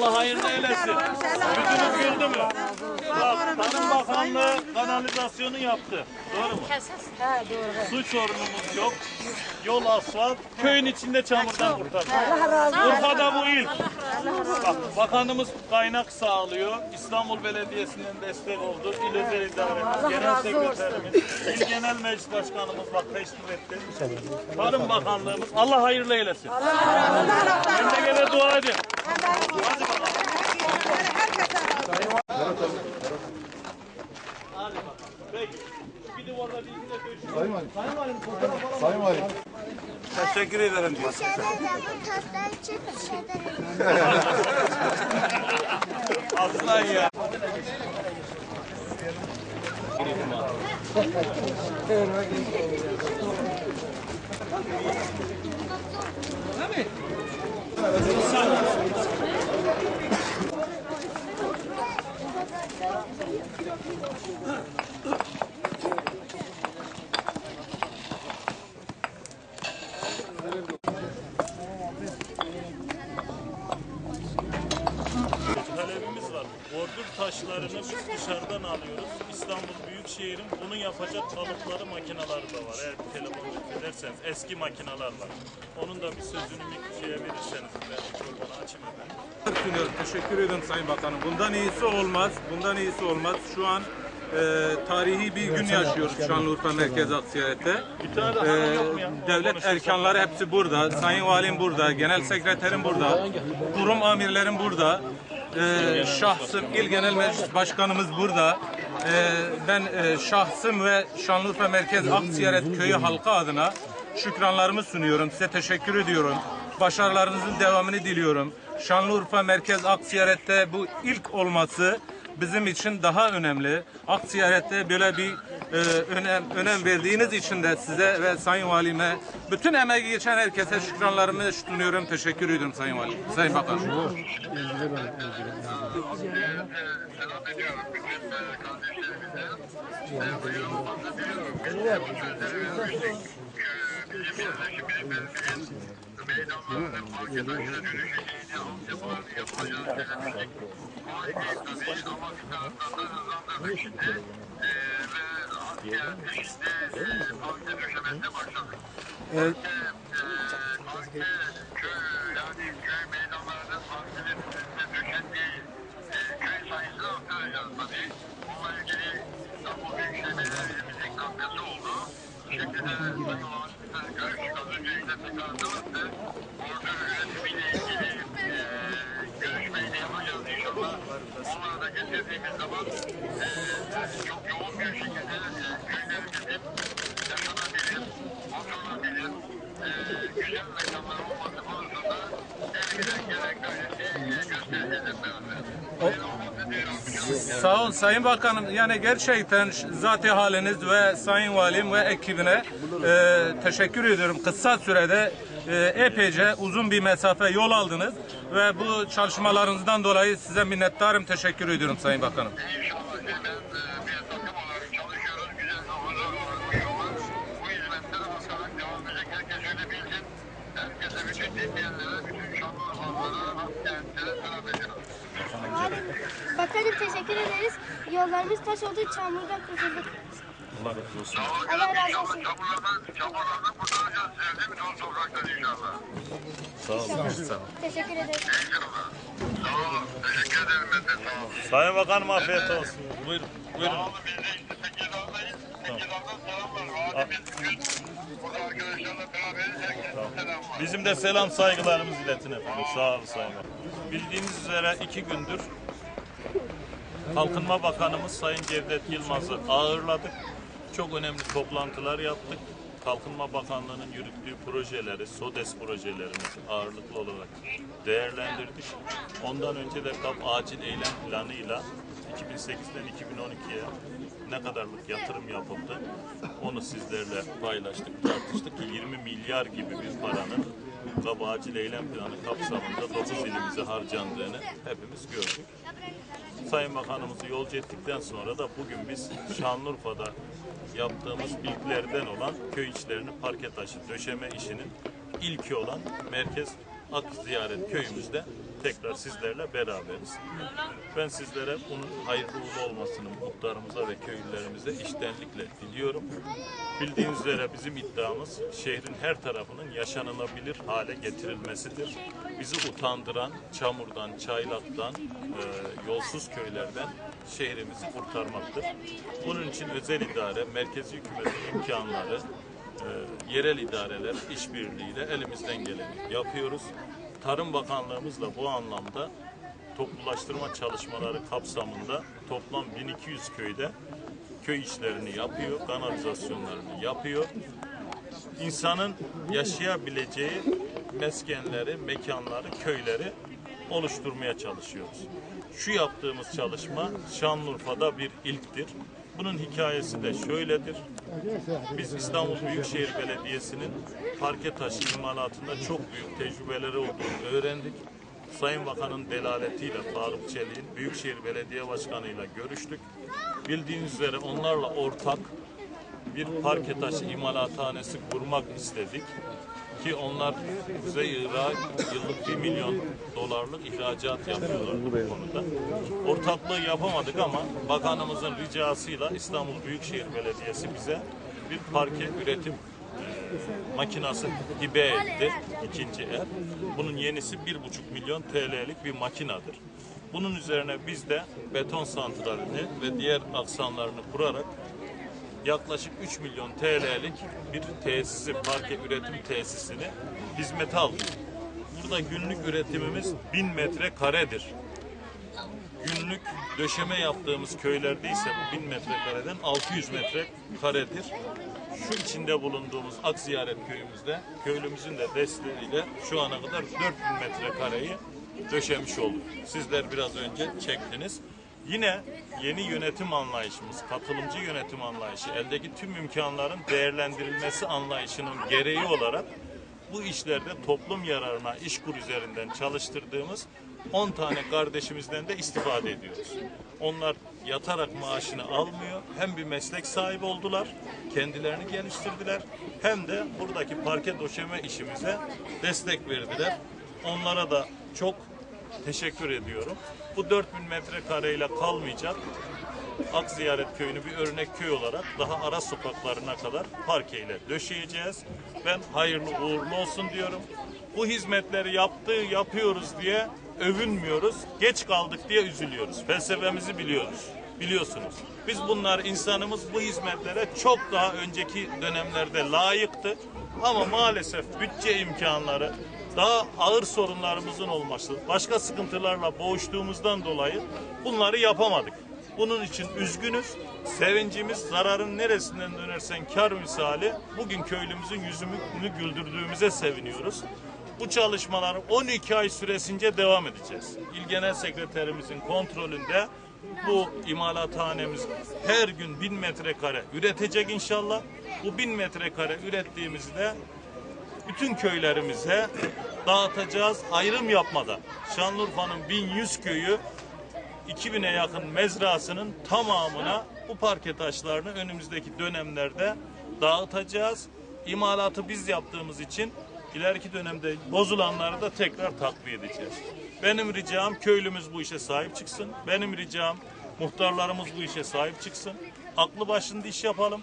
Allah hayırlı eylesin. Yüzünüz güldü mü? Tarım Bakanlığı kanalizasyonu yaptı. Doğru mu? Su sorunumuz yok. Yol asfalt. Köyün içinde çamurdan kurtardı. Urfa'da bu ilk. Bak, bakanımız kaynak sağlıyor. İstanbul Belediyesi'nden destek oldu. İl Özel İdaremiz, Genel Sekreterimiz, İl Genel Meclis Başkanımız bak teşrif etti. Tarım Bakanlığımız. Allah hayırlı eylesin. Memlekete dua edin. Peki. Gidin orada bir izle görüşürüz. Sayın Valim. Sayın Valim. Teşekkür ederim diyor. Dışarıda bu tatlar için dışarıda. Aslan ya. talebimiz Thank you. Ordur taşlarını biz dışarıdan alıyoruz. İstanbul Büyükşehir'in bunu yapacak kalıpları makineleri de var. Eğer bir telefon ederseniz eski makineler var. Onun da bir sözünü bir şeye verirseniz ben mikrofonu açayım efendim. Teşekkür ederim Sayın Bakanım. Bundan iyisi olmaz. Bundan iyisi olmaz. Şu an e, tarihi bir gün yaşıyoruz Şanlıurfa Merkez Aksiyeret'te. Bir tane de E, devlet erkanları hepsi burada. Sayın Valim burada. Genel Sekreterim burada. Kurum amirlerim burada. E, şahsım, İl Genel Meclis Başkanımız burada. E, ben e, şahsım ve Şanlıurfa Merkez Aksiyaret Köyü halkı adına şükranlarımı sunuyorum. Size teşekkür ediyorum. Başarılarınızın devamını diliyorum. Şanlıurfa Merkez Aksiyaret'te bu ilk olması bizim için daha önemli. Aksiyarette böyle bir e, önem önem verdiğiniz için de size ve Sayın Valime bütün emeği geçen herkese şükranlarımı sunuyorum. Teşekkür ediyorum Sayın Valim. Sayın Bakan. selam ediyorum bütün kardeşlerimize. Biliyorum. De sözleri vermiştik. E, şimdi. E, Valimizden görüştük. Az önce İzzet'e karşılattı. Ordu üretimiyle ilgili e, görüşmeyi yapacağız inşallah. Onları da getirdiğimiz zaman e, çok yoğun bir şekilde e, köylerimizin yaşanabilir, oturulabilir, e, güzel mekanlar olması konusunda elimizden gelen gayreti e, göstereceğiz hep beraber. Hayırlı olsun diyorum. Sağ olun Sayın Bakanım. Yani gerçekten zati haliniz ve Sayın Valim ve ekibine e, teşekkür ediyorum. Kısa sürede e, epeyce uzun bir mesafe yol aldınız ve bu çalışmalarınızdan dolayı size minnettarım. Teşekkür ediyorum Sayın Bakanım. İnşallah ben e, bir takım olarak çalışıyoruz. Güzel havalar var, uyuyorlar. Bu hizmetler artarak devam edecek. Herkes öyle bilsin. Herkese, bütün dinleyenlere, bütün Şanlıurfalılara, Akdentlere selam ediyorum. Bakanım teşekkür ederiz. Yollarımız taş oldu, çamurdan kurtulduk. Allah razı olsun. Allah razı olsun. Çamurlardan, çamurlardan kurtaracağız topraktan inşallah. Sağ olun. Teşekkür ederiz. İnşallah. Sağ olun. Teşekkür ederim ben de. Sağ olun. Sayın Bakanım afiyet olsun. Buyurun. Buyurun. Sağ olun. Biz de işte Tekirdağ'dayız. Tekirdağ'dan selamlar. Valimiz bugün burada arkadaşlarla beraberiz. Herkese selam var. Bizim de selam saygılarımızı iletin efendim. Sağ olun Sayın. Bildiğiniz üzere iki gündür Kalkınma Bakanımız Sayın Cevdet Yılmaz'ı ağırladık. Çok önemli toplantılar yaptık. Kalkınma Bakanlığı'nın yürüttüğü projeleri, SODES projelerini ağırlıklı olarak değerlendirdik. Ondan önce de KAP acil eylem planıyla 2008'den 2012'ye ne kadarlık yatırım yapıldı onu sizlerle paylaştık, tartıştık ki 20 milyar gibi bir paranın KAP acil eylem planı kapsamında 9 ilimize harcandığını hepimiz gördük. Sayın Bakanımızı yolcu ettikten sonra da bugün biz Şanlıurfa'da yaptığımız ilklerden olan köy içlerini parke taşı döşeme işinin ilki olan merkez Ak Ziyaret köyümüzde tekrar sizlerle beraberiz. Ben sizlere bunun hayırlı uğurlu olmasını muhtarımıza ve köylülerimize içtenlikle diliyorum. Bildiğiniz üzere bizim iddiamız şehrin her tarafının yaşanılabilir hale getirilmesidir. Bizi utandıran çamurdan, çaylaktan, e, yolsuz köylerden şehrimizi kurtarmaktır. Bunun için özel idare, merkezi hükümetin imkanları, e, yerel idareler işbirliğiyle elimizden geleni yapıyoruz. Tarım Bakanlığımızla bu anlamda toplulaştırma çalışmaları kapsamında toplam 1200 köyde köy işlerini yapıyor, kanalizasyonlarını yapıyor. İnsanın yaşayabileceği meskenleri, mekanları, köyleri oluşturmaya çalışıyoruz. Şu yaptığımız çalışma Şanlıurfa'da bir ilktir. Bunun hikayesi de şöyledir. Biz İstanbul Büyükşehir Belediyesi'nin parke taşı imalatında çok büyük tecrübeleri olduğunu öğrendik. Sayın Bakan'ın delaletiyle Faruk Çelik'in Büyükşehir Belediye Başkanı'yla görüştük. Bildiğiniz üzere onlarla ortak bir parke taşı imalathanesi kurmak istedik. Ki onlar Kuzey Irak'a yıllık 1 milyon dolarlık ihracat yapıyorlar bu konuda. Ortaklığı yapamadık ama bakanımızın ricasıyla İstanbul Büyükşehir Belediyesi bize bir parke üretim e, makinası hibe etti ikinci el. Bunun yenisi 1,5 milyon TL'lik bir makinadır. Bunun üzerine biz de beton santralini ve diğer aksamlarını kurarak yaklaşık 3 milyon TL'lik bir tesisi, parke üretim tesisini hizmete aldık. Burada günlük üretimimiz 1000 metre karedir. Günlük döşeme yaptığımız köylerde ise bu 1000 metrekareden 600 metre karedir. Şu içinde bulunduğumuz Ak Ziyaret köyümüzde köylümüzün de desteğiyle şu ana kadar 4000 metrekareyi döşemiş olduk. Sizler biraz önce çektiniz. Yine yeni yönetim anlayışımız, katılımcı yönetim anlayışı, eldeki tüm imkanların değerlendirilmesi anlayışının gereği olarak bu işlerde toplum yararına işkur üzerinden çalıştırdığımız 10 tane kardeşimizden de istifade ediyoruz. Onlar yatarak maaşını almıyor. Hem bir meslek sahibi oldular, kendilerini geliştirdiler. Hem de buradaki parke döşeme işimize destek verdiler. Onlara da çok teşekkür ediyorum. Bu 4000 metrekareyle kalmayacak. Ak Ziyaret Köyü'nü bir örnek köy olarak daha ara sokaklarına kadar parkeyle döşeyeceğiz. Ben hayırlı uğurlu olsun diyorum. Bu hizmetleri yaptığı yapıyoruz diye övünmüyoruz. Geç kaldık diye üzülüyoruz. Felsefemizi biliyoruz. Biliyorsunuz. Biz bunlar insanımız bu hizmetlere çok daha önceki dönemlerde layıktı. Ama maalesef bütçe imkanları, daha ağır sorunlarımızın olması, başka sıkıntılarla boğuştuğumuzdan dolayı bunları yapamadık. Bunun için üzgünüz. Sevincimiz zararın neresinden dönersen kar misali bugün köylümüzün yüzünü güldürdüğümüze seviniyoruz. Bu çalışmalar 12 ay süresince devam edeceğiz. İl Genel Sekreterimizin kontrolünde bu imalathanemiz her gün 1000 metrekare üretecek inşallah. Bu 1000 metrekare ürettiğimizde bütün köylerimize dağıtacağız ayrım yapmadan. Şanlıurfa'nın 1100 köyü 2000'e yakın mezrasının tamamına bu parke taşlarını önümüzdeki dönemlerde dağıtacağız. İmalatı biz yaptığımız için ileriki dönemde bozulanları da tekrar takviye edeceğiz. Benim ricam köylümüz bu işe sahip çıksın. Benim ricam muhtarlarımız bu işe sahip çıksın. Aklı başında iş yapalım.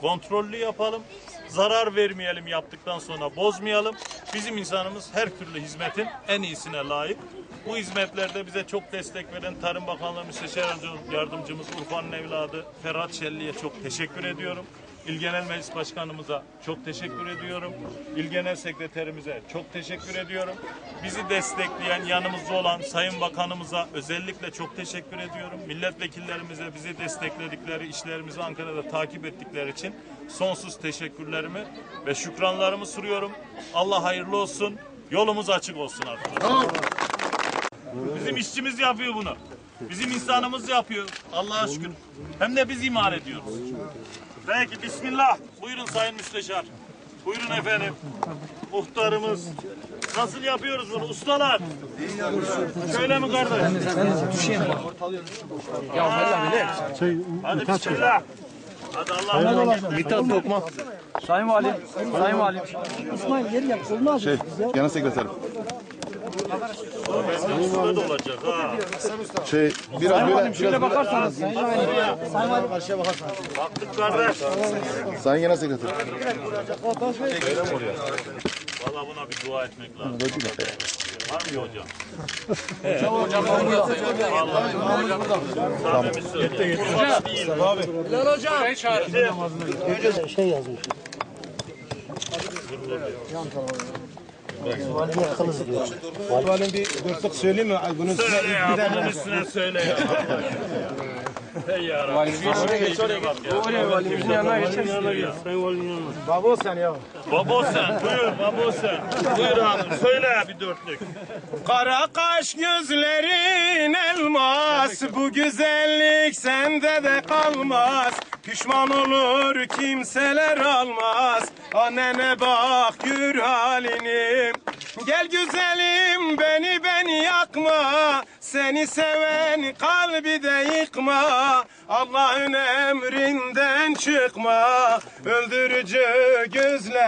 Kontrollü yapalım. Zarar vermeyelim yaptıktan sonra bozmayalım. Bizim insanımız her türlü hizmetin en iyisine layık. Bu hizmetlerde bize çok destek veren Tarım Bakanlığı Müsteşar Yardımcımız Urfa'nın evladı Ferhat Şelli'ye çok teşekkür ediyorum. İl Genel Meclis Başkanımıza çok teşekkür ediyorum. İl Genel Sekreterimize çok teşekkür ediyorum. Bizi destekleyen, yanımızda olan Sayın Bakanımıza özellikle çok teşekkür ediyorum. Milletvekillerimize bizi destekledikleri, işlerimizi Ankara'da takip ettikleri için sonsuz teşekkürlerimi ve şükranlarımı sunuyorum. Allah hayırlı olsun. Yolumuz açık olsun arkadaşlar. Bizim işçimiz yapıyor bunu. Bizim insanımız yapıyor. Allah'a şükür. Hem de biz imal ediyoruz. Peki bismillah. Buyurun Sayın Müsteşar. Buyurun efendim. Muhtarımız. Nasıl yapıyoruz bunu ustalar? Şöyle mi kardeş? Hadi bismillah. Mithat Tokma. Sayın Valim, Sayın Valim. İsmail geri gel, kolunu al. Şey, genel sekreterim. emanet da olacak ha. Şey, biraz böyle, Şöyle bakarsanız. Sayın Valim. Sayın Valim. Baktık kardeş. Sayın Genel Sekreterim. Valla buna bir dua etmek lazım. Var mı hocam? Samimi söyle. Hocam. Değil. Şey yazmış. Valide akıllısı diyor. Valim bir dörtlük söyleyeyim mi? Bunun Söyle ya, bunun üstüne söyle ya. Hey ya. Valimizin yanına sen. Babo sen, buyur babo sen. Buyur hanım, söyle bir dörtlük. Kara kaş gözlerin elmas Bu güzellik sende de kalmaz. Pişman olur kimseler almaz. Annene bak gör halini Gel güzelim beni beni yakma. Seni seven kalbi de yıkma. Allah'ın emrinden çıkma. Öldürücü gözle